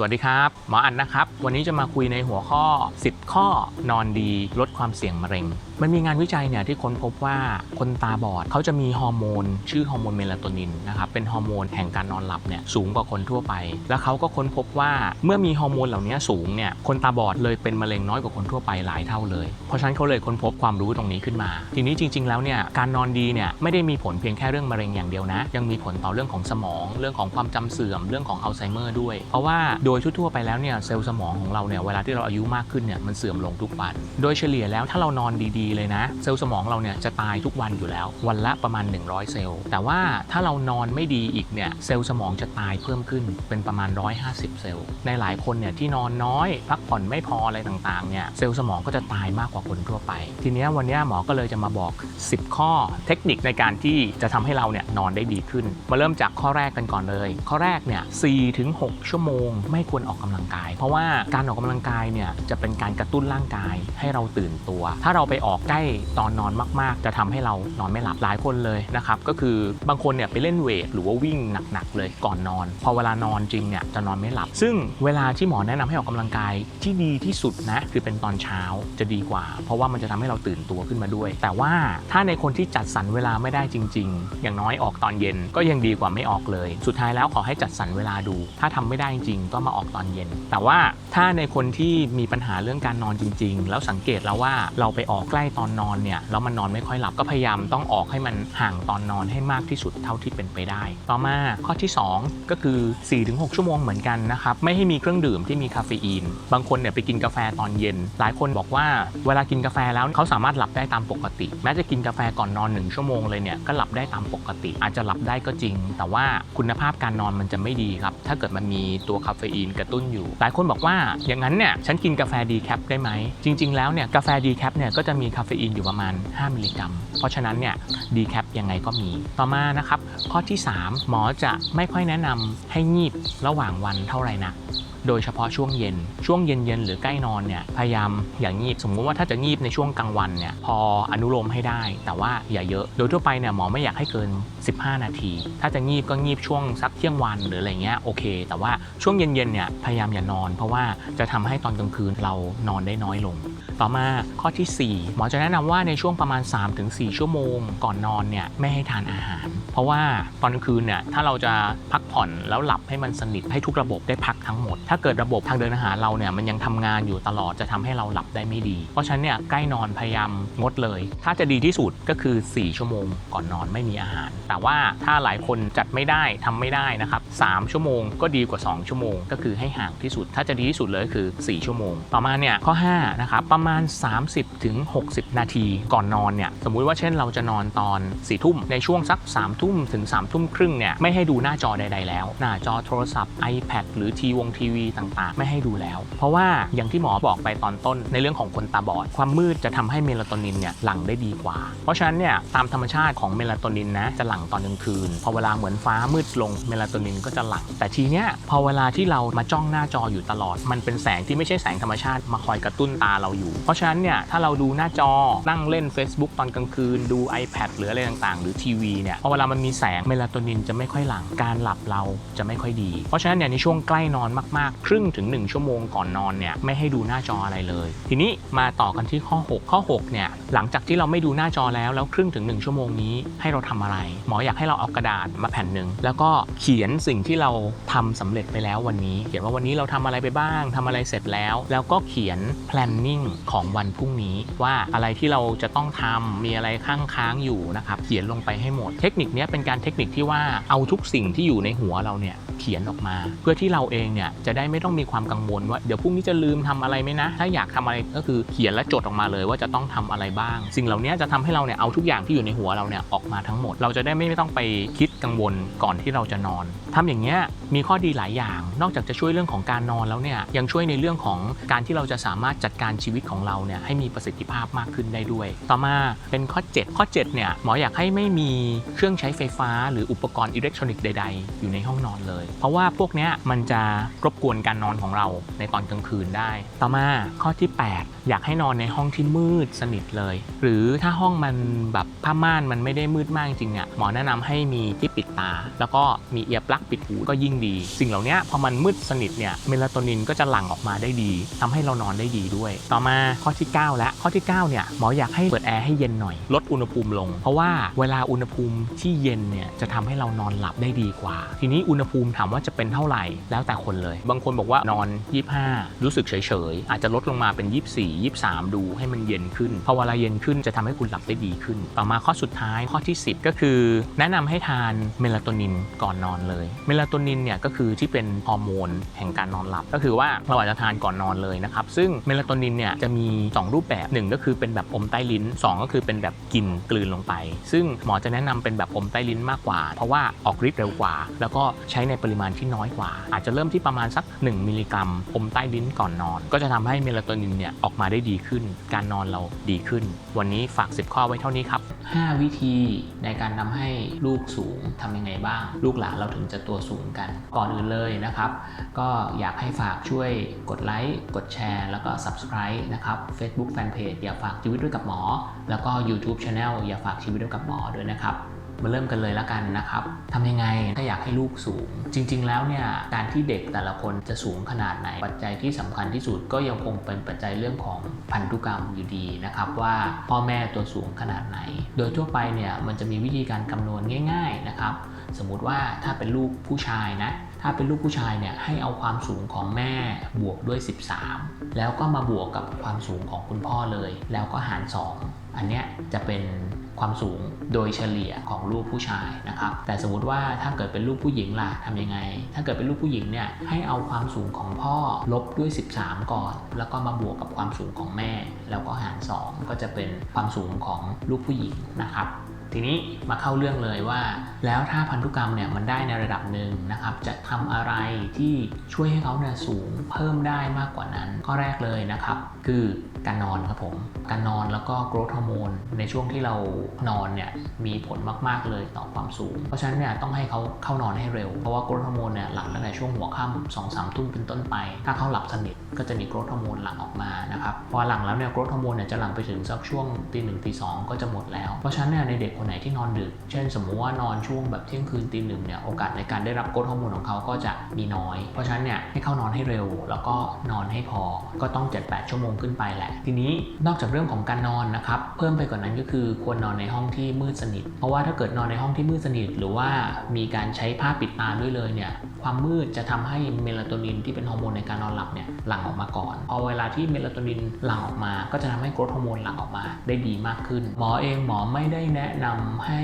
สวัสดีครับ หมออันนะครับ วันนี้จะมาคุยในหัวข้อ 10 ข้อนอนดีลดความเสี่ยงมะเร็ง มันมีงานวิจัยเนี่ยที่ค้นพบว่าคนตาบอดเขาจะมีฮอร์โมน ชื่อฮอร์โมนเมลาโทนินนะครับเป็นฮอร์โมนแห่งการนอนหลับเนี่ยสูงกว่าคนทั่วไป แล้วเขาก็ค้นพบว่าเมื่อมีฮอร์โมนเหล่านี้สูงเนี่ยคนตาบอดเลยเป็นมะเร็งน้อยกว่าคนทั่วไปหลายเท่าเลย เพราะฉะนั้นเขาเลยค้นพบความรู้ตรงนี้ขึ้นมา ทีนี้จริง ๆ แล้วเนี่ยการนอนดีเนี่ยไม่ได้มีผลเพียงแค่เรื่องมะเร็งอย่างเดียวนะ ยังมีผลต่อเรื่องของสมอง เรื่องของความจำเสื่อมเรื่องของอัลไซเมอร์ด้วย เพราะว่าโดยทั่วๆไปแล้วเนี่ยเซลล์สมองของเราเนี่ยเวลาที่เราอายุมากขึ้นเนี่ยมันเสื่อมลงทุกวัน โดยเฉลี่ยแล้วถ้าเรานอนดีเลยนะ เซลล์สมองเราเนี่ยจะตายทุกวันอยู่แล้ว วันละประมาณ 100 เซลล์ แต่ว่าถ้าเรานอนไม่ดีอีกเนี่ยเซลล์สมองจะตายเพิ่มขึ้นเป็นประมาณ 150 เซลล์ ในหลายคนเนี่ยที่นอนน้อย พักผ่อนไม่พออะไรต่างๆเนี่ยเซลล์สมองก็จะตายมากกว่าคนทั่วไป ทีเนี้ยวันนี้หมอก็เลยจะมาบอก 10 ข้อเทคนิคในการที่จะทำให้เราเนี่ยนอนได้ดีขึ้น มาเริ่มจากข้อแรกกันก่อนเลย ข้อแรกเนี่ย4ถึง6ชั่วโมง ไม่ควรออกกำลังกาย เพราะว่าการออกกำลังกายเนี่ยจะเป็นการกระตุ้นร่างกายให้เราตื่นตัว ถ้าเราไปออกใกล้ตอนนอนมาก ๆ จะทำให้เรานอนไม่หลับหลายคนเลยนะครับก็คือบางคนเนี่ยไปเล่นเวทหรือว่าวิ่งหนัก ๆ เลยก่อนนอน พอเวลานอนจริงเนี่ยจะนอนไม่หลับ ซึ่งเวลาที่หมอแนะนำให้ออกกำลังกายที่ดีที่สุดนะคือเป็นตอนเช้าจะดีกว่า เพราะว่ามันจะทำให้เราตื่นตัวขึ้นมาด้วย แต่ว่าถ้าในคนที่จัดสรรเวลาไม่ได้จริง ๆ อย่างน้อยออกตอนเย็นก็ยังดีกว่าไม่ออกเลย สุดท้ายแล้วขอให้จัดสรรเวลาดู ถ้าทำไม่ได้จริงๆก็มาออกตอนเย็น แต่ว่าถ้าในคนที่มีปัญหาเรื่องการนอนจริง ๆ แล้วสังเกตแล้วว่าเราไปออกใกล้ตอนนอนเนี่ยแล้วมันนอนไม่ค่อยหลับก็พยายามต้องออกให้มันห่างตอนนอนให้มากที่สุดเท่าที่เป็นไปได้ ต่อมาข้อที่ 2 ก็คือ 4-6 ชั่วโมงเหมือนกันนะครับไม่ให้มีเครื่องดื่มที่มีคาเฟอีน บางคนเนี่ยไปกินกาแฟตอนเย็น หลายคนบอกว่าเวลากินกาแฟแล้วเขาสามารถหลับได้ตามปกติ แม้จะกินกาแฟก่อนนอน 1 ชั่วโมงเลยเนี่ยก็หลับได้ตามปกติ อาจจะหลับได้ก็จริง แต่ว่าคุณภาพการนอนมันจะไม่ดีครับถ้าเกิดมันมีตัวคาเฟอีนกระตุ้นอยู่ หลายคนบอกว่าอย่างนั้นเนี่ยฉันกินกาแฟดีแคปได้ไหมจริง ๆ แล้วเนี่ยกาแฟดีแคปเนี่ยก็จะมีคาเฟอีนอยู่ประมาณ 5 มิลลิกรัม เพราะฉะนั้นเนี่ยดีแคปยังไงก็มี ต่อมานะครับข้อที่ 3 หมอจะไม่ค่อยแนะนำให้งีบระหว่างวันเท่าไหร่นะโดยเฉพาะช่วงเย็น ช่วงเย็นๆหรือใกล้นอนเนี่ยพยายามอย่างงีบ สมมติว่าถ้าจะงีบในช่วงกลางวันเนี่ยพออนุโลมให้ได้ แต่ว่าอย่าเยอะ โดยทั่วไปเนี่ยหมอไม่อยากให้เกิน 15 นาที ถ้าจะงีบก็งีบช่วงสักเที่ยงวันหรืออะไรเงี้ยโอเค แต่ว่าช่วงเย็นๆเนี่ยพยายามอย่านอน เพราะว่าจะทำให้ตอนกลางคืนเรานอนได้น้อยลง ต่อมาข้อทีสี่ 4 หมอจะแนะนำว่าในช่วงประมาณ 3-4 ชั่วโมง ก่อนนอนเนี่ยไม่ให้ทานอาหาร เพราะว่าตอนกลางคืนเนี่ยถ้าเราจะพักผ่อนแล้วหลับให้มันสนิทให้ทุกระบบได้พักทั้งหมด ถ้าเกิดระบบทางเดินอาหารเราเนี่ยมันยังทำงานอยู่ตลอดจะทำให้เราหลับได้ไม่ดี เพราะฉะนั้นเนี่ยใกล้นอนพยายามงดเลย ถ้าจะดีที่สุดก็คือ 4 ชั่วโมง ก่อนนอนไม่มีอาหาร แต่ว่าถ้าหลายคนจัดไม่ได้ทำไม่ได้นะครับ3ชั่วโมงก็ดีกว่า 2 ชั่วโมง ก็คือให้ห่างที่สุด ถ้าจะดีที่สุดเลยคือ 4 ชั่วโมง ต่อมาเนี่ยข้อ5นะครับประมาณ 30ถึง60นาที ก่อนนอนเนี่ยสมมุติว่าเช่นเราจะนอนตอน4ี่ทุ่มในช่วงสัก3ามทุ่มถึง3ามทุ่มครึ่งเนี่ยไม่ให้ดูหน้าจอใด ๆ แล้ว หน้าจอโทรศัพท์ iPad หรือทีวงทีวีต่างๆ ไม่ให้ดูแล้ว เพราะว่าอย่างที่หมอบอกไปตอนต้นในเรื่องของคนตาบอด ความมืดจะทำให้เมลาโทนินเนี่ยหลั่งได้ดีกว่า เพราะฉะนั้นเนี่ยตามธรรมชาติของเมลาโทนินนะจะหลั่งตอนกลางคืน พอเวลาเหมือนฟ้ามืดลงเมลาโทนินก็จะหลั่งแต่ทีเนี้ยพอเวลาที่เรามาจ้องหน้าจออยู่ตลอด มันเป็นแสงที่ไม่ใช่แสงธรรมชาติมาคอยกระตุ้นตาเราอยู่เพราะฉะนั้นเนี่ยถ้าเราดูหน้าจอนั่งเล่น Facebook ตอนกลางคืน ดู iPad หรืออะไรต่างๆ หรือทีวีเนี่ยพอเวลามันมีแสงเมลาโทนินจะไม่ค่อยหลั่งการหลับเราจะไม่ค่อยดี เพราะฉะนั้นเนี่ยในช่วงใกล้นอนมากๆ ครึ่งถึง 1 ชั่วโมงก่อนนอนเนี่ยไม่ให้ดูหน้าจออะไรเลย ทีนี้มาต่อกันที่ข้อ 6 ข้อ6เนี่ยหลังจากที่เราไม่ดูหน้าจอแล้วแล้วครึ่งถึง 1 ชั่วโมงนี้ให้เราทำอะไร หมออยากให้เราเอากระดาษมาแผ่นหนึ่งแล้วก็เขียนสิ่งที่เราทำสำเร็จไปแล้ววันนี้ เขียนว่าวันนี้เราทำอะไรไปบ้างทำอะไรเสร็จแล้ว แล้วก็เขียน planning ของวันพรุ่งนี้ว่าอะไรที่เราจะต้องทำมีอะไรข้างค้างอยู่นะครับเขียนลงไปให้หมด เทคนิคนี้เป็นการเทคนิคที่ว่าเอาทุกสิ่งที่อยู่ในหัวเราเนี่ย เขียนออกมา เพื่อที่เราเองเนี่ยจะได้ไม่ต้องมีความกังวลว่าเดี๋ยวพรุ่งนี้จะลืมทำอะไรไหมนะ ถ้าอยากทำอะไรก็คือเขียนและจดออกมาเลยว่าจะต้องทำอะไรบ้าง สิ่งเหล่านี้จะทำให้เราเนี่ยเอาทุกอย่างที่อยู่ในหัวเราเนี่ยออกมาทั้งหมด เราจะได้ไม่ต้องไปคิดกังวลก่อนที่เราจะนอนทำอย่างเงี้ยมีข้อดีหลายอย่าง นอกจากจะช่วยเรื่องของการนอนแล้วเนี่ยยังช่วยในเรื่องของการที่เราจะสามารถจัดการชีวิตของเราเนี่ยให้มีประสิทธิภาพมากขึ้นได้ด้วย ต่อมาเป็นข้อ 7 ข้อ 7 เนี่ยหมออยากให้ไม่มีเครื่องใช้ไฟฟ้า หรืออุปกรณ์อิเล็กทรอนิกส์ใด ๆ อยู่ในห้องนอนเลยเพราะว่าพวกนี้มันจะรบกวนการนอนของเราในตอนกลางคืนได้ ต่อมาข้อที่ 8 อยากให้นอนในห้องที่มืดสนิทเลย หรือถ้าห้องมันแบบผ้าม่านมันไม่ได้มืดมากจริงเนี่ยหมอแนะนำให้มีที่ปิดตา แล้วก็มีเอียร์ปลั๊กปิดหูก็ยิ่งดี สิ่งเหล่านี้พอมันมืดสนิทเนี่ยเมลาโทนินก็จะหลั่งออกมาได้ดีทำให้เรานอนได้ดีด้วย ต่อมาข้อที่ 9 และข้อที่9เนี่ยหมออยากให้เปิดแอร์ให้เย็นหน่อยลดอุณหภูมิลง เพราะว่าเวลาอุณหภูมิที่เย็นเนี่ยจะทำให้เรานอนหลับได้ดีกว่า ทีนี้อุณหภูมิถามว่าจะเป็นเท่าไหร่แล้วแต่คนเลย บางคนบอกว่านอน 25 รู้สึกเฉยๆ อาจจะลดลงมาเป็น 24 23 ดูให้มันเย็นขึ้นพอเวลาเย็นขึ้นจะทำให้คุณหลับได้ดีขึ้น ต่อมาข้อสุดท้ายข้อที่ 10 ก็คือ แนะนำให้ทานเมลาโทนินก่อนนอนเลย เมลาโทนินเนี่ยก็คือที่เป็นฮอร์โมนแห่งการนอนหลับ ก็คือว่าเราอาจจะทานก่อนนอนเลยนะครับ ซึ่งเมลาโทนินเนี่ยจะมี 2 รูปแบบ 1 ก็คือเป็นแบบอมใต้ลิ้น 2 ก็คือเป็นแบบกินกลืนลงไป ซึ่งหมอจะแนะนำเป็นแบบอมใต้ลิ้นมากกว่า เพราะว่าออกฤทธิ์เร็วกว่า แล้วก็ใช้ในปริมาณที่น้อยกว่า อาจจะเริ่มที่ประมาณสัก 1 มิลลิกรัมอมใต้ลิ้นก่อนนอน ก็จะทำให้เมลาโทนินเนี่ยออกมาได้ดีขึ้น การนอนเราดีขึ้น วันนี้ฝาก 10 ข้อไว้เท่านี้ครับ 5 วิธีในการทำให้ลูกสูงทำยังไงบ้าง ลูกหลานเราถึงจะตัวสูงกัน ก่อนอื่นเลยนะครับ ก็อยากให้ฝากช่วยกดไลค์กดแชร์แล้วก็ Subscribe นะครับ Facebook Fanpage อย่าฝากชีวิตด้วยกับหมอ แล้วก็ YouTube Channel อย่าฝากชีวิตด้วยกับหมอด้วยนะครับ มาเริ่มกันเลยละกันนะครับทำยังไงถ้าอยากให้ลูกสูง จริง ๆ แล้วเนี่ยการที่เด็กแต่ละคนจะสูงขนาดไหน ปัจจัยที่สำคัญที่สุดก็ยังคงเป็นปัจจัยเรื่องของพันธุกรรมอยู่ดีนะครับว่าพ่อแม่ตัวสูงขนาดไหน โดยทั่วไปเนี่ยมันจะมีวิธีการคำนวณง่าย ๆนะครับ สมมุติว่าถ้าเป็นลูกผู้ชายนะถ้าเป็นลูกผู้ชายเนี่ยให้เอาความสูงของแม่บวกด้วย 13 แล้วก็มาบวกกับความสูงของคุณพ่อเลย แล้วก็หาร 2 อันเนี้ยจะเป็น ความสูงโดยเฉลี่ยของลูกผู้ชายนะครับ แต่สมมติว่าถ้าเกิดเป็นลูกผู้หญิงล่ะทำยังไง ถ้าเกิดเป็นลูกผู้หญิงเนี่ยให้เอาความสูงของพ่อลบด้วย 13 ก่อน แล้วก็มาบวกกับความสูงของแม่ แล้วก็หาร 2 ก็จะเป็นความสูงของลูกผู้หญิงนะครับ ทีนี้มาเข้าเรื่องเลยว่า แล้วถ้าพันธุกรรมเนี่ยมันได้ในระดับหนึ่งนะครับ จะทำอะไรที่ช่วยให้เขาเนี่ยสูงเพิ่มได้มากกว่านั้นข้อแรกเลยนะครับ คือการนอนครับผม การนอนแล้วก็โกรทฮอร์โมนในช่วงที่เรานอนเนี่ยมีผลมากๆเลยต่อความสูง เพราะฉะนั้นเนี่ยต้องให้เขาเข้านอนให้เร็ว เพราะว่าโกรทฮอร์โมนเนี่ยหลั่งตั้งแต่ช่วงหัวค่ำสองสามทุ่มเป็นต้นไป ถ้าเขาหลับสนิทก็จะมีโกรทฮอร์โมนหลั่งออกมานะครับพอหลั่งแล้วเนี่ยโกรทฮอร์โมนเนี่ยจะหลั่งไปถึงสักช่วงตีหนึ่งตีสองก็จะหมดแล้วเพราะฉะนั้นเนี่ยในเด็กคนไหนที่นอนดึก เช่นสมมุติว่านอนช่วงแบบเที่ยงคืนตีหนึ่งเนี่ยโอกาสในการได้รับโกรทฮอร์โมนของเขาก็จะมีน้อย เพราะฉะนั้นเนี่ยให้เข้านอนให้เร็ว แล้วก็นอนให้พอก็ต้อง 7-8 ชั่วโมงขึ้นไปแหละ ทีนี้นอกจากเรื่องของการนอนนะครับเพิ่มไปกว่านั้นก็คือควรนอนในห้องที่มืดสนิท เพราะว่าถ้าเกิดนอนในห้องที่มืดสนิท หรือว่ามีการใช้ผ้าปิดตาด้วยเลยเนี่ยความมืดจะทำให้เมลาโทนินที่เป็นฮอร์โมนในการนอนหลับเนี่ยหลั่งออกมาก่อนพอเวลาที่เมลาโทนินหลั่งออกมา ก็จะทำให้โกรทฮอร์โมนหลั่งออกมาได้ดีมากขึ้น หมอเองหมอไม่ได้แนะนำให้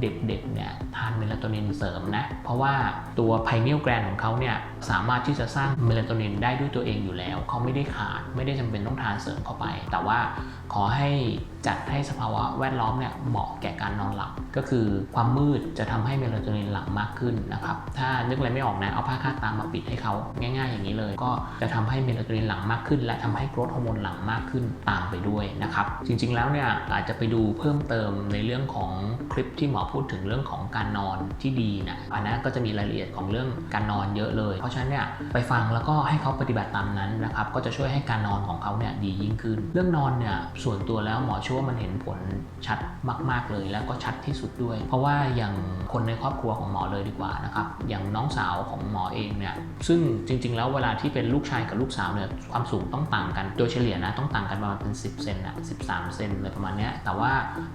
เด็กๆเนี่ยทานเมลาโทนินเสริมนะเพราะว่าตัวไพเนียลแกรนของเขาเนี่ยสามารถที่จะสร้างเมลาโทนินได้ด้วยตัวเองอยู่แล้ว เขาไม่ได้ขาดไม่ได้จำเป็นต้องทานเสริมเข้าไป แต่ว่า ขอให้จัดให้สภาวะแวดล้อมเนี่ยเหมาะแก่การนอนหลับ ก็คือความมืดจะทำให้เมลาโทนินหลั่งมากขึ้นนะครับ ถ้านึกอะไรไม่ออกนะ เอาผ้าคาดตามาปิดให้เขาง่าย ๆ อย่างนี้เลย ก็จะทำให้เมลาโทนินหลังมากขึ้น และทำให้โกรทฮอร์โมนหลังมากขึ้นตามไปด้วยนะครับ จริงๆแล้วเนี่ยอาจจะไปดูเพิ่มเติมในเรื่องของคลิปที่หมอพูดถึงเรื่องของการนอนที่ดีนะ อันนั้นก็จะมีรายละเอียดของเรื่องการนอนเยอะเลย เพราะฉะนั้นเนี่ยไปฟังแล้วก็ให้เขาปฏิบัติตามนั้นนะครับ ก็จะช่วยให้การนอนของเขาเนี่ยดียิ่งขึ้น เรื่องนอนเนี่ยส่วนตัวแล้วหมอเชื่อว่ามันเห็นผลชัดมาก ๆเลย แล้วก็ชัดที่สุดด้วย เพราะว่าอย่างคนในครอบครัวของหมอเลยดีกว่านะครับอย่างน้องสาวของหมอเองเนี่ยซึ่งจริง ๆ แล้วเวลาที่เป็นลูกชายกับลูกสาวเนี่ยความสูงต้องต่างกันโดยเฉลี่ยนะต้องต่างกันประมาณเป็น 10เซนอะ13 เซนอะไรประมาณเนี้ยแต่ว่า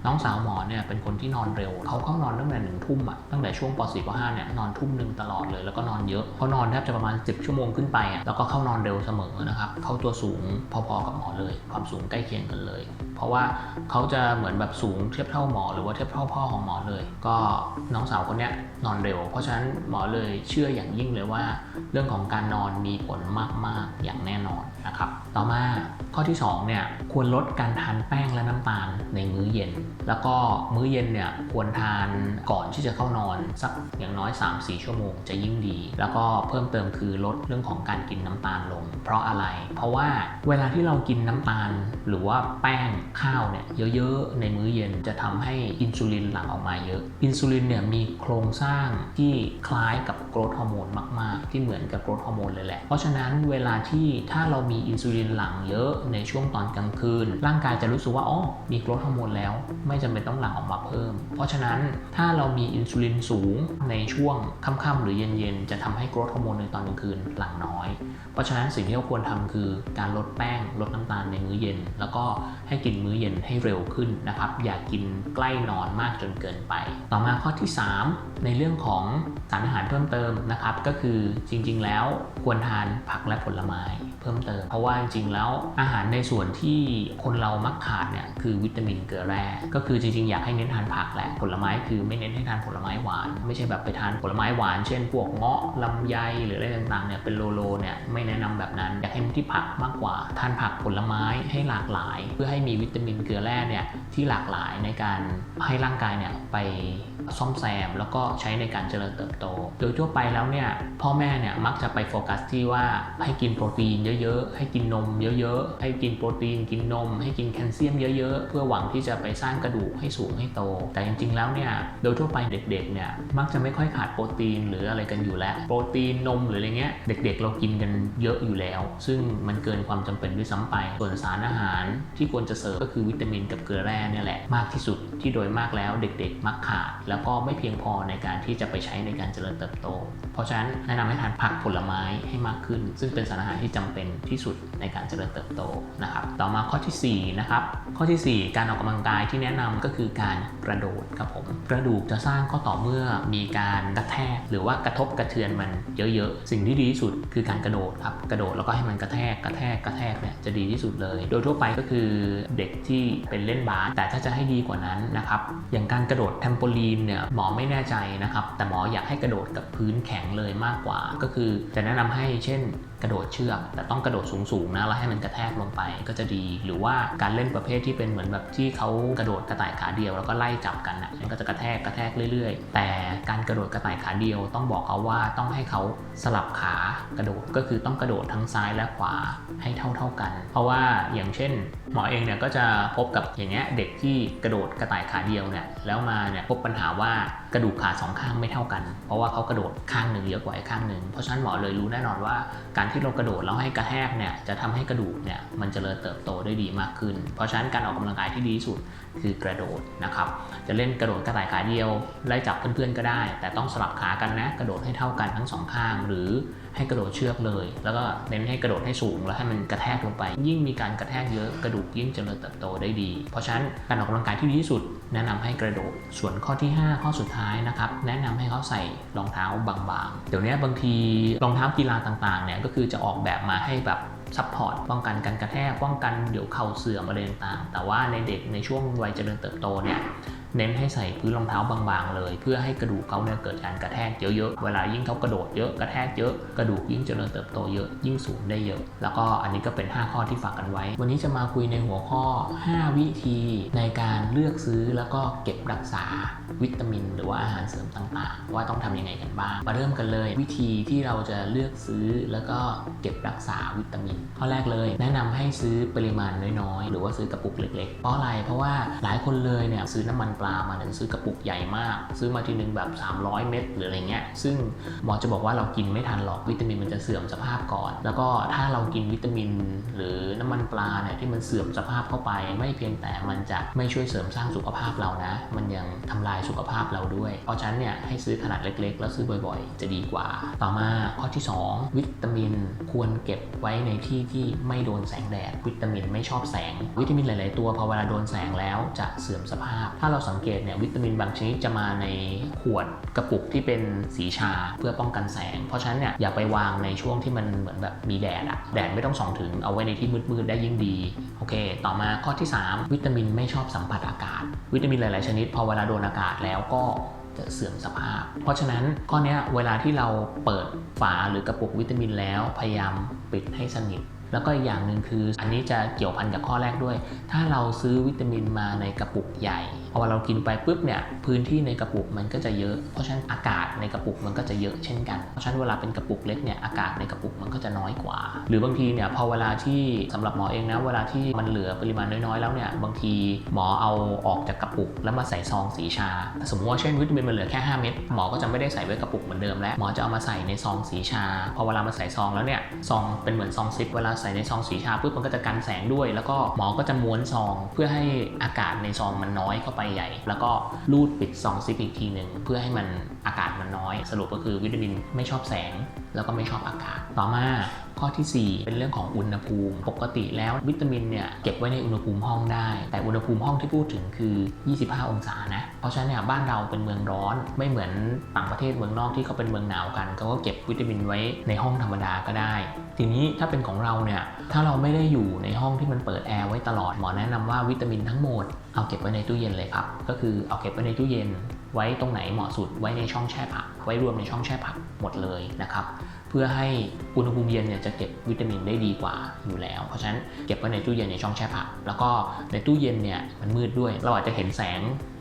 น้องสาวหมอเนี่ยเป็นคนที่นอนเร็วเขาเข้านอนตั้งแต่หนึ่งทุ่มอะตั้งแต่ช่วงป .4 ป .5 เนี่ยนอนทุ่มหนึ่งตลอดเลย แล้วก็นอนเยอะเขานอนแทบจะประมาณ 10 ชั่วโมงขึ้นไปอะแล้วก็เข้านอนเร็วเสมอนะครับเขาตัวสูงพอๆกับหมอเลย ความสูงใกล้เคียงกันเลยเพราะว่าเขาจะเหมือนแบบสูงเทียบเท่าหมอ หรือว่าเทียบเท่าพ่อของหมอเลย ก็น้องสาวคนเนี้ยนอนเร็ว เพราะฉะนั้นหมอเลยเชื่ออย่างยิ่งเลยว่า เรื่องของการนอนมีผลมาก ๆ อย่างแน่นอนนะครับ ต่อมาข้อที่2เนี่ยควรลดการทานแป้งและน้ำตาลในมื้อเย็น แล้วก็มื้อเย็นเนี่ยควรทานก่อนที่จะเข้านอนสักอย่างน้อย 3-4 ชั่วโมงจะยิ่งดี แล้วก็เพิ่มเติมคือลดเรื่องของการกินน้ำตาลลง เพราะอะไร เพราะว่าเวลาที่เรากินน้ำตาล หรือว่าแป้งข้าวเนี่ยเยอะ ๆ ในมื้อเย็นจะทำให้อินซูลินหลั่งออกมาเยอะ อินซูลินเนี่ยมีโครงสร้างที่คล้ายกับโกรทฮอร์โมนมาก ๆ ที่เหมือนกับโกรทฮอร์โมนเลยแหละ เพราะฉะนั้นเวลาที่ถ้าเรามีอินซูลินหลั่งเยอะในช่วงตอนกลางคืน ร่างกายจะรู้สึกว่าอ๋อมีโกรทฮอร์โมนแล้ว ไม่จำเป็นต้องหลั่งออกมาเพิ่ม เพราะฉะนั้นถ้าเรามีอินซูลินสูงในช่วงค่ำๆหรือเย็นๆจะทำให้โกรทฮอร์โมนในตอนกลางคืนหลั่งน้อย เพราะฉะนั้นสิ่งที่เราควรทำคือการลดแป้งลดน้ำตาลในมื้อเย็น แล้วก็ให้กินมื้อเย็นให้เร็วขึ้นนะครับอย่ากินใกล้นอนมากจนเกินไป ต่อมาข้อที่ 3 ในเรื่องของสารอาหารเพิ่มเติมนะครับ ก็คือจริงๆแล้วควรทานผักและผลไม้เพิ่มเติม เพราะว่าจริงๆแล้วอาหารในส่วนที่คนเรามักขาดเนี่ยคือวิตามินเกลือแร่ก็คือจริงๆอยากให้เน้นทานผักแหละผลไม้คือไม่เน้นให้ทานผลไม้หวาน ไม่ใช่แบบไปทานผลไม้หวาน เช่นพวกเงาะลำไยหรืออะไรต่างๆเนี่ยเป็นโลโลเนี่ยไม่แนะนำแบบนั้นอยากให้เน้นที่ผักมากกว่า ทานผักผลไม้ให้หลากหลาย เพื่อให้มีวิตามินเกลือแร่เนี่ยที่หลากหลายในการให้ร่างกายเนี่ยไปซ่อมแซมแล้วก็ใช้ในการเจริญเติบโต โดยทั่วไปแล้วเนี่ยพ่อแม่เนี่ยมักจะไปโฟกัสที่ว่าให้กินโปรตีนเยอะๆ ให้กินนมเยอะๆ ให้กินโปรตีนกินนม ให้กินแคลเซียมเยอะๆ เพื่อหวังที่จะไปสร้างกระดูกให้สูงให้โต แต่จริงๆแล้วเนี่ยโดยทั่วไปเด็กๆเนี่ยมักจะไม่ค่อยขาดโปรตีนหรืออะไรกันอยู่แล้ว โปรตีนนมหรืออะไรเงี้ยเด็กๆ เรากินกันเยอะอยู่แล้ว ซึ่งมันเกินความจำเป็นด้วยซ้ำไป ส่วนสารอาหารที่ควรจะเสริมก็คือวิตามินกับเกลือแร่เนี่ยแหละมากที่สุดที่โดยมากแล้วเด็ก ๆ มักขาด แล้วก็ไม่เพียงพอในการที่จะไปใช้ในการเจริญเติบโต เพราะฉะนั้นแนะนำให้ทานผักผลไม้ให้มากขึ้น ซึ่งเป็นสารอาหารที่จำเป็นที่สุดในการเจริญเติบโตนะครับ ต่อมาข้อที่4นะครับ ข้อทีสี่4 การออกกำลังกายที่แนะนำก็คือการกระโดดครับผม กระดูกจะสร้างก็ต่อเมื่อมีการกระแทก หรือว่ากระทบกระเทือนมันเยอะๆ สิ่งที่ดีที่สุดคือการกระโดดครับ กระโดดแล้วก็ให้มันกระแทกกระแทกกระแทกเนี่ยจะดีที่สุดเลย โดยทั่วไปก็คือเด็กที่เป็นเล่นบาสแต่ถ้าจะให้ดีกว่านั้นนะครับ อย่างการกระโดดแทมโปลีนเนี่ยหมอไม่แน่ใจนะครับ แต่หมออยากให้กระโดดกับพื้นแข็งเลยมากกว่า ก็คือจะแนะนำให้เช่นกระโดดเชือก แต่ต้องกระโดดสูงๆนะแล้วให้มันกระแทกลงไปก็จะดี หรือว่าการเล่นประเภทที่เป็นเหมือนแบบที่เขากระโดดกระต่ายขาเดียวแล้วก็ไล่จับกันนะมันก็จะกระแทกกระแทกเรื่อย ๆ แต่การกระโดดกระต่ายขาเดียวต้องบอกเขาว่าต้องให้เขาสลับขากระโดดก็คือต้องกระโดดทั้งซ้ายและขวาให้เท่า ๆกัน เพราะว่าอย่างเช่น หมอเองเนี่ยก็จะพบกับอย่างเงี้ยเด็กที่กระโดดกระต่ายขาเดียวเนี่ยแล้วมาเนี่ยพบปัญหาว่ากระดูกขาสองข้างไม่เท่ากัน เพราะว่าเขากระโดดข้างหนึ่งเยอะกว่าอีกข้างหนึ่งเพราะฉะนั้นหมอเลยรู้แน่นอนว่าการที่เรากระโดดแล้วให้กระแทกเนี่ยจะทำให้กระดูกเนี่ยมันจเจริญเติบโตได้ดีมากขึ้น เพราะฉะนั้นการออกกำลังกายที่ดีที่สุดคือกระโดดนะครับ จะเล่นกระโดดกระต่ายขาเดียวไล่จับเพื่อนๆก็ได้ แต่ต้องสลับขากันนะกระโดดให้เท่ากันทั้งสองข้าง หรือให้กระโดดเชือกเลย แล้วก็เน้นให้กระโดดให้สูงแล้วให้มันกระแทกลงไป ยิ่งมีการกระแทกเยอะกระดูกยิ่งเจริญเติบโตได้ดี เพราะฉะนั้นการออกกำลังกายที่ดีที่สุด แนะนำให้กระโดด ส่วนข้อที่ 5 ข้อสุดท้ายนะครับ แนะนำให้เขาใส่รองเท้าบางๆ เดี๋ยวนี้บางทีรองเท้ากีฬาต่างๆ เนี่ยก็คือจะออกแบบมาให้แบบซัพพอร์ตป้องกันการกระแทกป้องกันเดี๋ยวเข่าเสื่อมอะไรต่างๆ แต่ว่าในเด็กในช่วงวัยเจริญเติบโตเนี่ย เน้นให้ใส่พื้นรองเท้าบางๆเลย เพื่อให้กระดูกเขาเนี่ยเกิดการกระแทกเยอะๆ เวลายิ่งเขากระโดดเยอะกระแทกเยอะกระดูกยิ่งเจริญเติบโตเยอะยิ่งสูงได้เยอะ แล้วก็อันนี้ก็เป็น 5 ข้อที่ฝากกันไว้ วันนี้จะมาคุยในหัวข้อ 5 วิธีในการเลือกซื้อแล้วก็เก็บรักษาวิตามิน หรือว่าอาหารเสริมต่างๆ ว่าต้องทำยังไงกันบ้าง มาเริ่มกันเลย วิธีที่เราจะเลือกซื้อแล้วก็เก็บรักษาวิตามิน ข้อแรกเลย แนะนำให้ซื้อปริมาณน้อยๆ หรือว่าซื้อกระปุกเล็กๆ เพราะอะไร เพราะว่าหลายคนเลยเนี่ยซื้อน้ำมันปลามาเนี่ยซื้อกระปุกใหญ่มาก ซื้อมาทีนึงแบบ 300 เม็ดหรืออะไรเงี้ยซึ่งหมอจะบอกว่าเรากินไม่ทันหรอกวิตามินมันจะเสื่อมสภาพก่อน แล้วก็ถ้าเรากินวิตามิน หรือน้ำมันปลาเนี่ยที่มันเสื่อมสภาพเข้าไป ไม่เพียงแต่มันจะไม่ช่วยเสริมสร้างสุขภาพเรานะ มันยังทำลายสุขภาพเราด้วย เพราะฉะนั้นเนี่ยให้ซื้อขนาดเล็กๆ แล้วซื้อบ่อยๆ จะดีกว่า ต่อมาข้อที่ 2 วิตามินควรเก็บไว้ในที่ที่ไม่โดนแสงแดด วิตามินไม่ชอบแสง วิตามินหลาย ๆ ตัวพอเวลาโดนแสงแล้วจะเสื่อมสภาพ ถ้าเราสังเกตเนี่ยวิตามินบางชนิดจะมาในขวดกระปุกที่เป็นสีชาเพื่อป้องกันแสง เพราะฉะนั้นเนี่ยอย่าไปวางในช่วงที่มันเหมือนแบบมีแดดอะแดดไม่ต้องส่องถึงเอาไว้ในที่มืดๆได้ยิ่งดีโอเค ต่อมาข้อที่ 3 วิตามินไม่ชอบสัมผัสอากาศ วิตามินหลายๆชนิดพอเวลาโดนอากาศแล้วก็จะเสื่อมสภาพ เพราะฉะนั้นข้อนี้เวลาที่เราเปิดฝาหรือกระปุกวิตามินแล้วพยายามปิดให้สนิท แล้วก็อีกอย่างหนึ่งคือ อันนี้จะเกี่ยวพันกับข้อแรกด้วย ถ้าเราซื้อวิตามินมาในกระปุกใหญ่ พอเรากินไปปุ๊บเนี่ยพื้นที่ในกระปุกมันก็จะเยอะ เพราะฉะนั้นอากาศในกระปุกมันก็จะเยอะเช่นกัน เพราะฉะนั้นเวลาเป็นกระปุกเล็กเนี่ยอากาศในกระปุกมันก็จะน้อยกว่า หรือบางทีเนี่ยพอเวลาที่สำหรับหมอเองนะเวลาที่มันเหลือปริมาณน้อยๆแล้วเนี่ยบางทีหมอเอาออกจากกระปุก แล้วมาใส่ซองสีชา สมมติว่าเช่นวิตามินมันเหลือแค่5เม็ดหมอก็จะไม่ได้ใส่ไว้กระปุกเหมือนเดิมแล้วหมอจะเอามาใส่ในซองสีชา พอเวลามาใส่ซองแล้วเนี่ยซองเป็นเหมือนซองซิปเวลาใส่ในซองสีชาปุ๊บมันก็จะกันแสงด้วย แล้วก็หมอก็จะม้วนซองเพื่อให้อากาศในซองมันน้อยเข้าไปใหญ่ แล้วก็รูดปิดซองซิปอีกทีหนึ่งเพื่อให้มันอากาศมันน้อย สรุปก็คือวิตามินไม่ชอบแสง แล้วก็ไม่ชอบอากาศ ต่อมาข้อทีสี่ 4 เป็นเรื่องของอุณหภูมิ ปกติแล้ววิตามินเนี่ยเก็บไว้ในอุณหภูมิห้องได้ แต่อุณหภูมิห้องที่พูดถึงคือ 25 องศานะ เพราะฉะนั้นเนี่ยบ้านเราเป็นเมืองร้อน ไม่เหมือนต่างประเทศเมืองนอกที่เขาเป็นเมืองหนาวกันเขาก็เก็บวิตามินไว้ในห้องธรรมดาก็ได้ ทีนี้ถ้าเป็นของเราเนี่ยถ้าเราไม่ได้อยู่ในห้องที่มันเปิดแอร์ไว้ตลอดหมอแนะนำว่าวิตามินทั้งหมด เอาเก็บไว้ในตู้เย็นเลยครับ ก็คือเอาเก็บไว้ในตู้เย็น ไว้ตรงไหนเหมาะสุด ไว้ในช่องแช่ผัก ไว้รวมในช่องแช่ผักหมดเลยนะครับ เพื่อให้อุณหภูมิเย็นเนี่ยจะเก็บวิตามินได้ดีกว่าอยู่แล้ว เพราะฉะนั้นเก็บไว้ในตู้เย็นในช่องแช่ผัก แล้วก็ในตู้เย็นเนี่ยมันมืดด้วย เราอาจจะเห็นแสง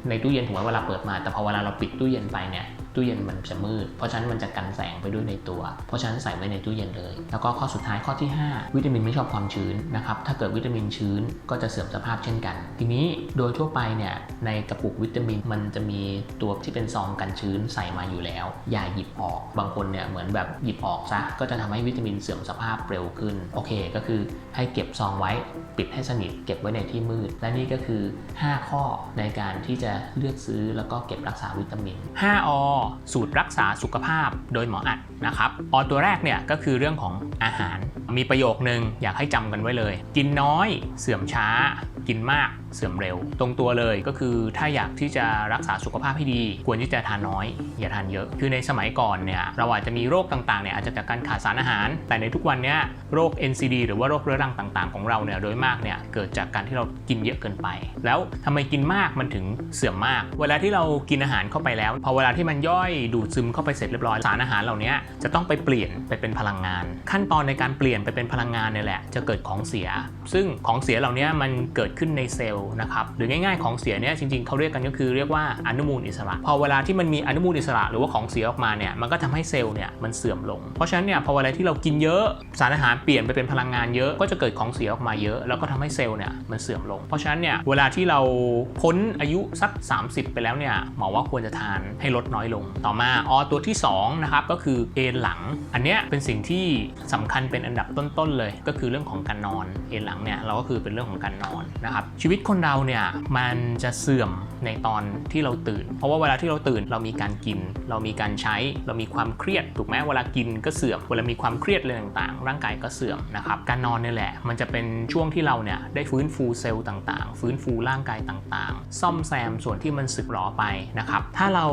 ในตู้เย็นถูกไหมเวลาเปิดมา แต่พอเวลาเราปิดตู้เย็นไปเนี่ย ตู้เย็นมันจะมืด เพราะฉะนั้นมันจะกันแสงไปด้วยในตัว เพราะฉะนั้นใส่ไว้ในตู้เย็นเลย แล้วก็ข้อสุดท้ายข้อที่ 5 วิตามินไม่ชอบความชื้นนะครับถ้าเกิดวิตามินชื้นก็จะเสื่อมสภาพเช่นกัน ทีนี้โดยทั่วไปเนี่ยในกระปุกวิตามินมันจะมีตัวที่เป็นซองกันชื้นใส่มาอยู่แล้ว อย่าหยิบออกบางคนเนี่ยเหมือนแบบหยิบออกซะก็จะทำให้วิตามินเสื่อมสภาพเร็วขึ้นโอเค ก็คือให้เก็บซองไว้ปิดให้สนิทเก็บไว้ในที่มืด และนี่ก็คือ 5 ข้อในการที่จะเลือกซื้อแล้วก็เก็บรักษาวิตามิน 5อสูตรรักษาสุขภาพโดยหมออัดนะครับออตัวแรกเนี่ยก็คือเรื่องของอาหาร มีประโยคนึงอยากให้จำกันไว้เลย กินน้อยเสื่อมช้า กินมากเสื่อมเร็ว ตรงตัวเลยก็คือถ้าอยากที่จะรักษาสุขภาพให้ดี ควรที่จะทานน้อย อย่าทานเยอะ คือในสมัยก่อนเนี่ยเราอาจจะมีโรคต่างๆเนี่ยอาจจะจากการขาดสารอาหาร แต่ในทุกวันนี้โรค NCD หรือว่าโรคเรื้อรังต่าง ๆ ของเราเนี่ยโดยมากเนี่ยเกิดจากการที่เรากินเยอะเกินไป แล้วทำไมกินมากมันถึงเสื่อมมาก เวลาที่เรากินอาหารเข้าไปแล้วพอเวลาที่มันย่อยดูดซึมเข้าไปเสร็จเรียบร้อยสารอาหารเหล่านี้จะต้องไปเปลี่ยนไปเป็นพลังงาน ขั้นตอนในการเปลี่ยนไปเป็นพลังงานเนี่ยแหละ จะเกิดของเสีย ซึ่งของเสียเหล่านี้มันเกิดขึ้นในเซลล์นะครับหรือง่ายๆของเสียเนี่ยจริงๆเขาเรียกกันก็คือเรียกว่าอนุมูลอิสระ พอเวลาที่มันมีอนุมูลอิสระหรือว่าของเสียออกมาเนี่ยมันก็ทำให้เซลล์เนี่ยมันเสื่อมลง เพราะฉะนั้นเนี่ยพอเวลาที่เรากินเยอะสารอาหารเปลี่ยนไปเป็นพลังงานเยอะก็จะเกิดของเสียออกมาเยอะ แล้วก็ทำให้เซลล์เนี่ยมันเสื่อมลง เพราะฉะนั้นเนี่ยเวลาที่เราพ้นอายุสัก 30 ไปแล้วเนี่ยหมอว่าควรจะทานให้ลดน้อยลงต่อมาอตัวที่2นะครับก็คือเอนหลัง อันเนี้ยเป็นสิ่งที่สำคัญเป็นอันดับต้นๆเลย ก็คือเรื่องของการนอน เอนหลังเนี่ยเราก็คือเป็นเรื่องของการนอนนะครับชีวิตคนเราเนี่ยมันจะเสื่อมในตอนที่เราตื่น เพราะว่าเวลาที่เราตื่นเรามีการกิน เรามีการใช้เรามีความเครียดถูกไหมเวลากินก็เสื่อมเวลามีความเครียดอะไรต่างๆ ร่างกายก็เสื่อมนะครับการนอนนี่แหละ มันจะเป็นช่วงที่เราเนี่ยได้ฟื้นฟูเซลล์ต่างๆ ฟื้นฟูร่างกายต่างๆ ซ่อมแซมส่วนที่มันสึกหรอไปนะครับถ้าเรา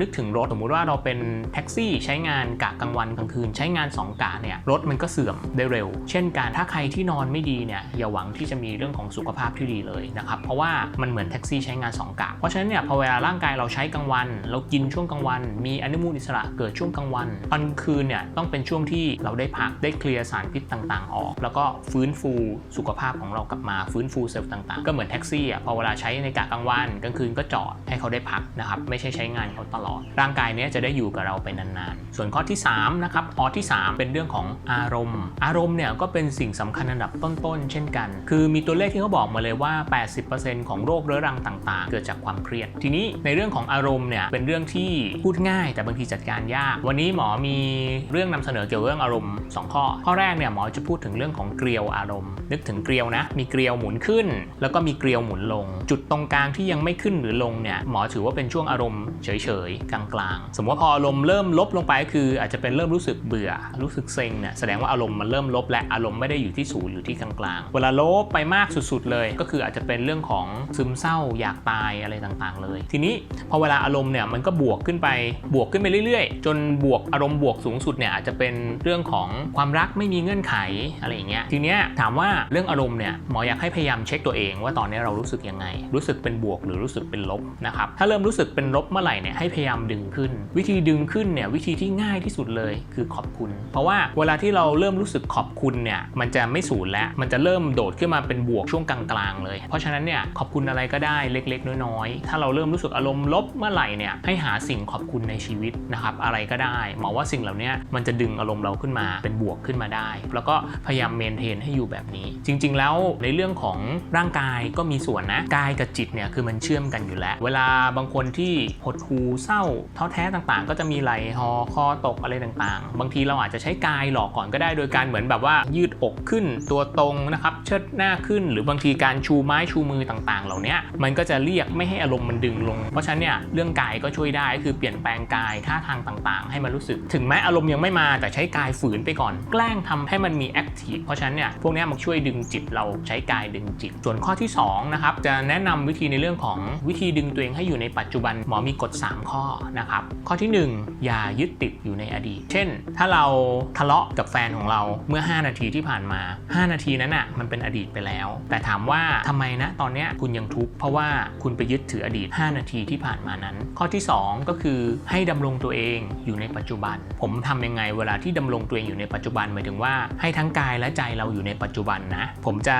นึกถึงึงรถสมมุติว่าเราเป็นแท็กซี่ใช้งานกะกลางวันกลางคืน ใช้งาน 2 กะเนี่ยรถมันก็เสื่อมได้เร็ว เช่นกันถ้าใครที่นอนไม่ดีเนี่ยอย่าหวังที่จะมีเรื่องของสุขภาพที่ดีเลยนะครับเพราะว่ามันเหมือนแท็กซี่ใช้งาน 2 กะเพราะฉะนั้นเนี่ยพอเวลาร่างกายเราใช้กลางวันเรากินช่วงกลางวัน มีอนุมูลอิสระเกิดช่วงกลางวันตอนคืนเนี่ยต้องเป็นช่วงที่เราได้พักได้เคลียร์สารพิษต่างๆ ออก แล้วก็ฟื้นฟูสุขภาพของเรากลับมาฟื้นฟูเซลล์ต่างๆ ก็เหมือนแท็กซี่อะพอเวลาใช้ในกะกลางวันกลางคืนก็จอดให้เขาได้พักนะครับไม่ใช่ใช้งานเขาตลอดร่างกายเนี้ยจะได้อยู่กับเราไปนานๆ ส่วนข้อที่3นะครับอที่ 3 เป็นเรื่องของอารมณ์ อารมณ์เนี่ยก็เป็นสิ่งสำคัญอันดับต้นๆ เช่นกัน คือมีตัวเลขที่เขาบอกมาเลยว่า 80%ของโรคเรื้อรังต่างๆ เกิดจากความเครียด ทีนี้ในเรื่องของอารมณ์เนี่ยเป็นเรื่องที่พูดง่าย แต่บางทีจัดการยาก วันนี้หมอมีเรื่องนำเสนอเกี่ยวกับเรื่องอารมณ์ 2 ข้อ ข้อแรกเนี่ยหมอจะพูดถึงเรื่องของเกลียวอารมณ์ นึกถึงเกลียวนะ มีเกลียวหมุนขึ้น แล้วก็มีเกลียวหมุนลง จุดตรงกลางที่ยังไม่ขึ้นหรือลงเนี่ยหมอถือว่าเป็นช่วงอารมณ์เฉยๆกลางๆ สมมติว่าพออารมณ์เริ่มลบลงไปก็คือ อาจจะเป็นเริ่มรู้สึกเบื่อ รู้สึกเซ็งเนี่ยแสดงว่าอารมณ์มันเริ่มลบและอารมณ์ไม่ได้อยู่ที่ศูนย์หรือที่กลางๆ เวลาลบไปมากสุดๆเลย ก็คืออาจจะเป็นเรื่องของซึมเศร้าอยากตายอะไรต่างๆ เลย ทีนี้พอเวลาอารมณ์เนี่ยมันก็บวกขึ้นไปบวกขึ้นไปเรื่อยๆ จนบวกอารมณ์บวกสูงสุดเนี่ยอาจจะเป็นเรื่องของความรักไม่มีเงื่อนไขอะไรอย่างเงี้ยทีเนี้ยถามว่าเรื่องอารมณ์เนี่ยหมออยากให้พยายามเช็คตัวเอง ว่าตอนนี้เรารู้สึกยังไง รู้สึกเป็นบวกหรือรู้สึกเป็นลบนะครับถ้าเริ่มรู้สึกเป็นลบเมื่อไหร่เนี่ยให้พยายามดึงขึ้น วิธีดึงขึ้นเนี่ยวิธีที่ง่ายที่สุดเลยคือขอบคุณ เพราะว่าเวลาที่เราเริ่มรู้สึกขอบคุณเนี่ยมันจะไม่ศูนย์แล้วมันจะเริ่มโดดขึ้นมาเป็นบวกช่วงกลางๆเลย เพราะฉะนั้นเนี่ยขอบคุณอะไรก็ได้เล็ก ๆ น้อยๆถ้าเราเริ่มรู้สึกอารมณ์ลบเมื่อไหร่เนี่ยให้หาสิ่งขอบคุณในชีวิตนะครับอะไรก็ได้หมอว่าสิ่งเหล่านี้มันจะดึงอารมณ์เราขึ้นมาเป็นบวกขึ้นมาได้ แล้วก็พยายามเมนเทนให้อยู่แบบนี้ จริง ๆ แล้วในเรื่องของร่างกายก็มีส่วนนะกายกับจิตเนี่ยคือมันเชื่อมกันอยู่แล้ว เวลาบางคนที่หดหูเศร้าท้อแท้ต่างๆ ก็จะมีไหลหอคอตกอะไรต่างๆ บางทีเราอาจจะใช้กายหลอกก่อนก็ได้โดยการเหมือนแบบว่ายืดอกขึ้นตัวตรงนะครับเชิดหน้าขึ้น หรือบางทีการชูไม้ชูมือต่างๆ เหล่านี้มันก็จะเรียกไม่ให้อารมณ์มันดึงลง เพราะฉะนั้นเนี่ยเรื่องกายก็ช่วยได้คือเปลี่ยนแปลงกายท่าทางต่างๆ ให้มันรู้สึก ถึงแม้อารมณ์ยังไม่มาแต่ใช้กายฝืนไปก่อน แกล้งทำให้มันมีแอคทีฟเพราะฉะนั้นเนี่ยพวกนี้มันช่วยดึงจิตเราใช้กายดึงจิต ส่วนข้อที่สองนะครับจะแนะนำวิธีในเรื่องของวิธีดึงตัวเองให้อยู่ในปัจจุบันหมอมีกฎ 3 ข้อนะครับข้อที่หนึ่งอย่ายึดติดอยู่ในอดีต เช่น ถ้าเราทะเลาะกับแฟนของเราเมื่อ 5 นาทีที่ผ่านมา 5 นาทีนั้นอะมันเป็นอดีตไปแล้ว แต่ถามว่าทำไมนะตอนเนี้ยคุณยังทุกข์เพราะว่าคุณไปยึดถืออดีต 5 นาทีที่ผ่านมานั้น ข้อที่ 2 ก็คือให้ดำรงตัวเองอยู่ในปัจจุบัน ผมทำยังไงเวลาที่ดำรงตัวเองอยู่ในปัจจุบันหมายถึงว่าให้ทั้งกายและใจเราอยู่ในปัจจุบันนะ ผมจะ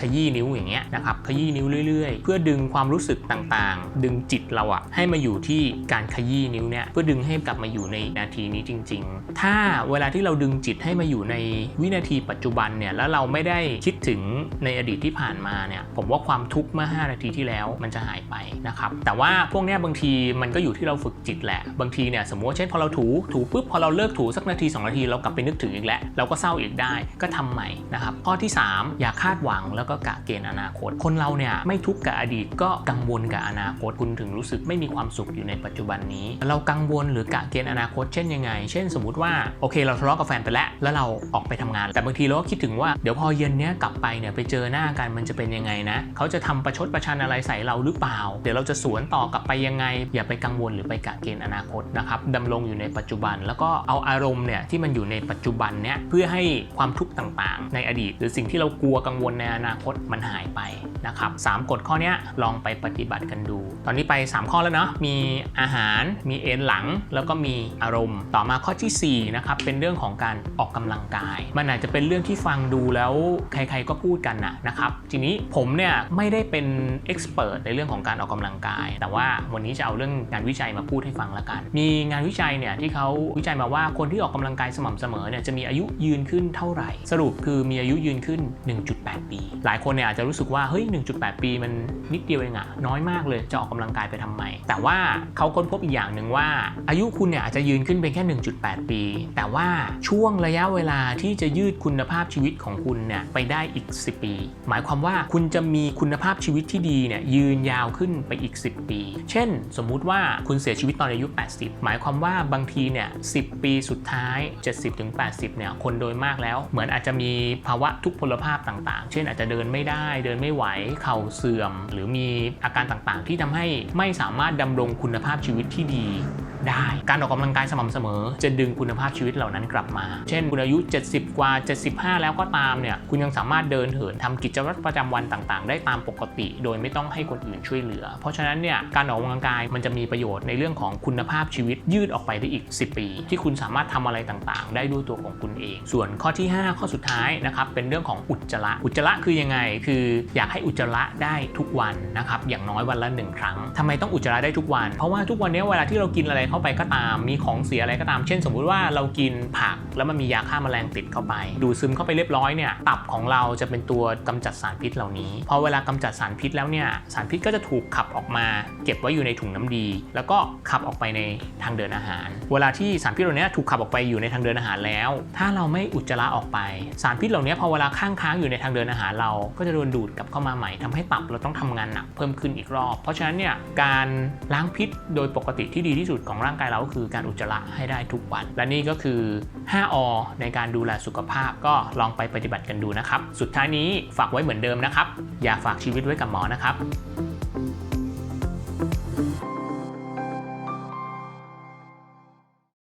ขยี้นิ้วอย่างเงี้ยนะครับขยี้นิ้วเรื่อยๆ เพื่อดึงความรู้สึกต่างๆ ดึงจิตเราอะให้มาอยู่ที่การขยี้นิ้วเนี่ยเพื่อดึงให้กลับมาอยู่ในนาทีนี้จริง ๆ ถ้าเวลาที่เราดึงจิตให้มาอยู่ในวินาทีปัจจุบันเนี่ยแล้วเราไม่ได้คิดถึงในอดีตที่ผ่านมาเนี่ยผมว่าความทุกข์เมื่อ 5 นาทีที่แล้วมันจะหายไปนะครับแต่ว่าพวกเนี้ยบางทีมันก็อยู่ที่เราฝึกจิตแหละ บางทีเนี่ยสมมติเช่นพอเราถูถูปุ๊บพอเราเลิกถูสักนาที 2 นาทีเรากลับไปนึกถึงอีกแล้วเราก็เศร้าอีกได้ก็ทำใหม่นะครับข้อที่ 3 อย่าคาดหวังแล้วก็กะเกณฑ์อนาคต คนเราเนี่ยไม่ทุกข์กับอดีตก็กังวลกับอนาคตคุณถึงรู้สึกไม่มีความสุขอยู่ในปัจจุบันนี้ เรากังวลหรือกะเกณฑ์อนาคตเช่นยังไง เช่นสมมติว่าโอเค เราทะเลาะกับแฟนไปแล้วแล้วเราออกไปทำงาน แต่บางทีเราก็คิดถึงว่าเดี๋ยวพอเย็นเนี้ยกลับไปเนี่ยไปเจอหน้ากันมันจะเป็นยังไงนะเขาจะทำประชดประชันอะไรใส่เราหรือเปล่า เดี๋ยวเราจะสวนต่อกลับไปยังไง อย่าไปกังวลหรือไปกะเกณฑ์อนาคตนะครับดำรงอยู่ในปัจจุบัน แล้วก็เอาอารมณ์เนี่ยที่มันอยู่ในปัจจุบันเนี่ยเพื่อให้ความทุกข์ต่างๆ ในอดีต หรือสิ่งที่เรากลัวกังวลในอนาคตมันหายไปนะครับสามกฎข้อนี้ลองไปปฏิบัติกันดู ตอนนี้ไป 3 ข้อแล้วเนาะมีอาหารมีเอ็นหลัง แล้วก็มีอารมณ์ ต่อมาข้อที่4นะครับเป็นเรื่องของการออกกำลังกาย มันอาจจะเป็นเรื่องที่ฟังดูแล้วใครๆก็พูดกันนะนะครับทีนี้ผมเนี่ยไม่ได้เป็นเอ็กซ์เพรสในเรื่องของการออกกำลังกาย แต่ว่าวันนี้จะเอาเรื่องงานวิจัยมาพูดให้ฟังละกัน มีงานวิจัยเนี่ยที่เขาวิจัยมาว่าคนที่ออกกำลังกายสม่ำเสมอเนี่ยจะมีอายุยืนขึ้นเท่าไหร่ สรุปคือมีอายุยืนขึ้น 1.8 ปีหลายคนเนี่ยอาจจะรู้สึกว่าเฮ้ย 1.8 ปีมันนิดเดียวเองอะน้อยมากเลยจะออกกำลังกายไปทำไม แต่ว่าเขาค้นพบอีกอย่างหนึ่งว่า อายุคุณเนี่ยอาจจะยืนขึ้นเป็นแค่ 1.8 ปี แต่ว่าช่วงระยะเวลาที่จะยืดคุณภาพชีวิตของคุณเนี่ยไปได้อีก 10 ปี หมายความว่าคุณจะมีคุณภาพชีวิตที่ดีเนี่ยยืนยาวขึ้นไปอีก 10 ปี เช่น สมมุติว่าคุณเสียชีวิตตอนอายุ 80 หมายความว่าบางทีเนี่ย10 ปีสุดท้าย 70-80เนี่ยคนโดยมากแล้ว เหมือนอาจจะมีภาวะทุกพลภาพต่างๆ เช่นอาจจะเดินไม่ได้ เดินไม่ไหวเข่าเสื่อม หรือมีอาการต่างๆ ที่ทำให้ไม่สามารถดำรงคุณภาพชีวิตที่ดี ได้ การออกกำลังกายสม่ำเสมอ จะดึงคุณภาพชีวิตเหล่านั้นกลับมา เช่นคุณอายุ 70 กว่า 75 แล้วก็ตามเนี่ยคุณยังสามารถเดินเหินทำกิจวัตรประจำวันต่างๆ ได้ตามปกติ โดยไม่ต้องให้คนอื่นช่วยเหลือ เพราะฉะนั้นเนี่ยการออกกำลังกายมันจะมีประโยชน์ในเรื่องของคุณภาพชีวิตยืดออกไปได้อีก 10 ปี ที่คุณสามารถทำอะไรต่างๆ ได้ด้วยตัวของคุณเอง ส่วนข้อที่ 5 ข้อสุดท้ายนะครับเป็นเรื่องของอุจจาระอุจจาระคือยังไง คืออยากให้อุจจาระได้ทุกวันนะครับอย่างน้อยวันละหนึ่งครั้งทำไมต้องอุจจาระได้ทุกวัน เพราะว่าทุกวันนี้เวลาที่เรากินอะไรเข้าไปก็ตาม มีของเสียอะไรก็ตาม เช่น สมมุติว่าเรากินผักแล้วมันมียาฆ่าแมลงติดเข้าไป ดูดซึมเข้าไปเรียบร้อยเนี่ยตับของเราจะเป็นตัวกำจัดสารพิษเหล่านี้พอเวลากำจัดสารพิษแล้วเนี่ยสารพิษก็จะถูกขับออกมา เก็บไว้อยู่ในถุงน้ำดี แล้วก็ขับออกไปในทางเดินอาหาร เวลาที่สารพิษเหล่านี้ถูกขับออกไปอยู่ในทางเดินอาหารแล้ว ถ้าเราไม่อุจจาระออกไป สารพิษเหล่านี้พอเวลาข้างค้างอยู่ในทางเดินอาหารเรา ก็จะโดนดูดกลับเข้ามาใหม่ทำให้ตับเราต้องทำงานหนักเพิ่มขึ้นอีกรอบ เพราะฉะนั้นเนี่ยการล้างพิษโดยปกติที่ดีที่สุดของร่างกายเราก็คือการอุจจาระให้ได้ทุกวัน และนี่ก็คือ 5 อ ในการดูแลสุขภาพก็ลองไปปฏิบัติกันดูนะครับ สุดท้ายนี้ฝากไว้เหมือนเดิมนะครับ อย่าฝากชีวิตไว้กับหมอนะครับ